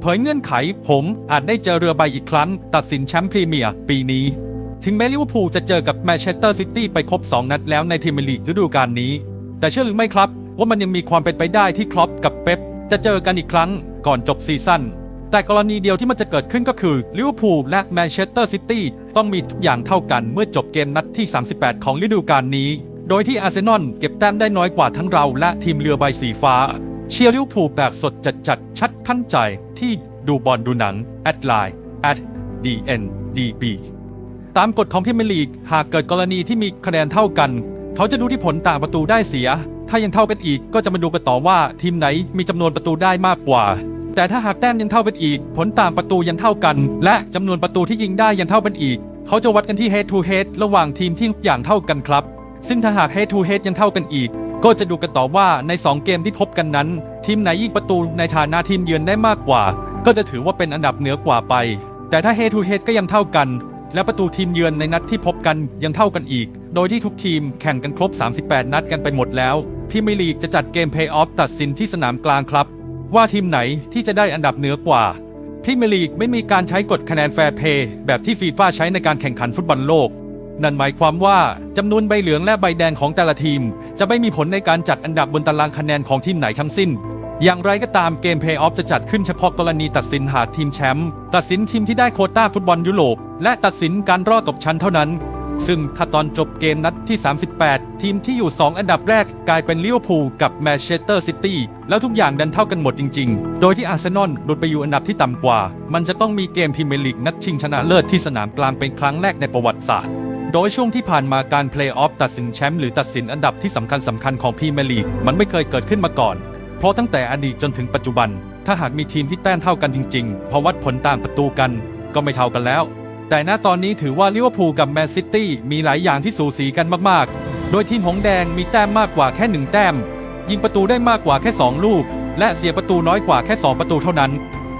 เผยเงื่อนไข ผมอาจได้เจอเรือใบอีกครั้ง ตัดสินแชมป์พรีเมียร์ปีนี้ ถึงแม้ลิเวอร์พูลจะเจอกับแมนเชสเตอร์ซิตี้ไปครบ 2 นัดแล้วในพรีมลีกฤดูกาลนี้ แต่เชื่อหรือไม่ครับ ว่ามันยังมีความเป็นไปได้ที่ครอปกับเป๊ปจะเจอกันอีกครั้งก่อนจบซีซั่นแต่กรณีเดียวที่มันจะเกิดขึ้นก็คือลิเวอร์พูลและแมนเชสเตอร์ซิตี้ต้องมีทุกอย่างเท่ากันเมื่อจบเกมนัดที่ 38 ของฤดูกาลนี้ โดยที่อาร์เซนอลเก็บแต้มได้น้อยกว่าทั้งเราและทีมเรือใบสีฟ้า เชียร์ลิวพูแบบสดจัดจัดชัดขั้นใจที่ดูบอลดูหนัง แอดไลน์ at dndb ตามกฎของพรีเมียร์ลีก หากเกิดกรณีที่มีคะแนนเท่ากัน เขาจะดูที่ผลต่างประตูได้เสีย ถ้ายังเท่ากันอีกก็จะมาดูกันต่อว่าทีมไหนมีจำนวนประตูได้มากกว่า แต่ถ้าหากแต้มยังเท่ากันอีก ผลต่างประตูยังเท่ากัน และจำนวนประตูที่ยิงได้ยังเท่ากันอีก เขาจะวัดกันที่ head to head ระหว่างทีมที่ทุกอย่างเท่ากันครับ ซึ่งถ้าหาก head to head ยังเท่ากันอีก ก็จะดูกันต่อว่าใน 2 เกมที่พบกันนั้น ทีมไหนยิงประตูในฐานะทีมเยือนได้มากกว่า ก็จะถือว่าเป็นอันดับเหนือกว่าไป แต่ถ้า head to head ก็ยังเท่ากัน และประตูทีมเยือนในนัดที่พบกันยังเท่ากันอีก โดยที่ทุกทีมแข่งกันครบ 38 นัดกันไปหมดแล้วพรีเมียร์ลีกจะจัดเกมเพย์ออฟตัดสินที่สนามกลางครับ ว่าทีมไหนที่จะได้อันดับเหนือกว่าพรีเมียร์ลีกไม่มีการใช้กฎคะแนนแฟร์เพย์แบบที่ฟีฟ่าใช้ในการแข่งขันฟุตบอลโลก นั่นหมายความว่าจำนวนใบเหลืองและใบแดงของแต่ละทีม จะไม่มีผลในการจัดอันดับบนตารางคะแนนของทีมไหนทั้งสิ้น อย่างไรก็ตามเกมเพย์ออฟจะจัดขึ้นเฉพาะกรณีตัดสินหาทีมแชมป์ตัดสินทีมที่ได้โควต้าฟุตบอลยุโรปและตัดสินการรอดตกชั้นเท่านั้น ซึ่งถ้าตอนจบเกมนัดที่ 38 ทีมที่อยู่ 2 อันดับแรกกลายเป็นลิเวอร์พูลกับแมนเชสเตอร์ซิตี้แล้วทุกอย่างดันเท่ากันหมดจริง ๆ โดยที่อาร์เซนอลหลุดไปอยู่อันดับที่ต่ำกว่า มันจะต้องมีเกมพรีเมียร์ลีกนัดชิงชนะเลิศที่สนามกลางเป็นครั้งแรกในประวัติศาสตร์ โดยช่วงที่ผ่านมาการเพลย์ออฟตัดสินแชมป์หรือตัดสินอันดับที่สำคัญสำคัญของพรีเมียร์ลีกมันไม่เคยเกิดขึ้นมาก่อน เพราะตั้งแต่อดีตจนถึงปัจจุบัน ถ้าหากมีทีมที่แต้มเท่ากันจริงๆ พอวัดผลตามประตูกัน ก็ไม่เท่ากันแล้ว แต่ณตอนนี้ถือว่าลิเวอร์พูลกับแมนซิตี้มีหลายอย่างที่สูสีกันมากๆ โดยทีมหงแดงมีแต้มมากกว่าแค่หนึ่งแต้ม ยิงประตูได้มากกว่าแค่ 2 ลูก และเสียประตูน้อยกว่าแค่ 2 ประตูเท่านั้น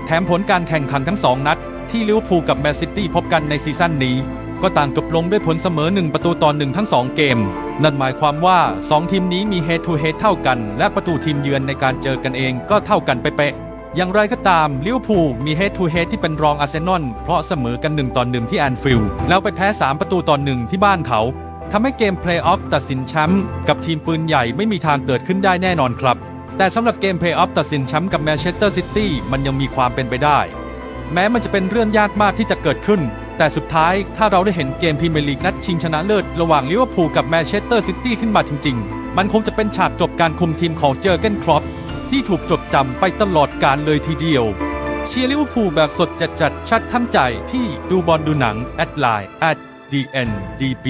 แถมผลการแข่งขันทั้ง 2 นัด ที่ลิเวอร์พูลกับแมนซิตี้พบกันในซีซั่นนี้ ก็ต่างจบลงด้วยผลเสมอ 1 ประตูต่อ1ทั้ง 2 เกม นั่นหมายความว่า 2 ทีมนี้มี head to head เท่ากัน และประตูทีมเยือนในการเจอกันเองก็เท่ากันเป๊ะๆอย่างไรก็ตามลิเวอร์พูลมี head to head ที่เป็นรองอาร์เซนอลเพราะเสมอกัน1ต่อ1ที่แอนฟิลด์แล้วไปแพ้ 3 ประตูต่อ1ที่บ้านเขาทำให้เกมเพลย์ออฟตัดสินแชมป์กับทีมปืนใหญ่ไม่มีทางเกิดขึ้นได้แน่นอนครับ แต่สำหรับเกมเพลย์ออฟตัดสินแชมป์กับแมนเชสเตอร์ซิตี้มันยังมีความเป็นไปได้ แม้มันจะเป็นเรื่องยากมากที่จะเกิดขึ้น แต่สุดท้ายถ้าเราได้เห็นเกมพรีเมียร์ลีกนัดชิงชนะเลิศระหว่างลิเวอร์พูลกับแมนเชสเตอร์ซิตี้ขึ้นมาจริง ๆ มันคงจะเป็นฉากจบการคุมทีมของเจอร์เกนครอปที่ถูกจดจำไปตลอดการเลยทีเดียว เชียร์ลิเวอร์พูลแบบสดจัดจัดๆชัดทั้งใจที่ดูบอลดูหนังแอดไลน์ at dndb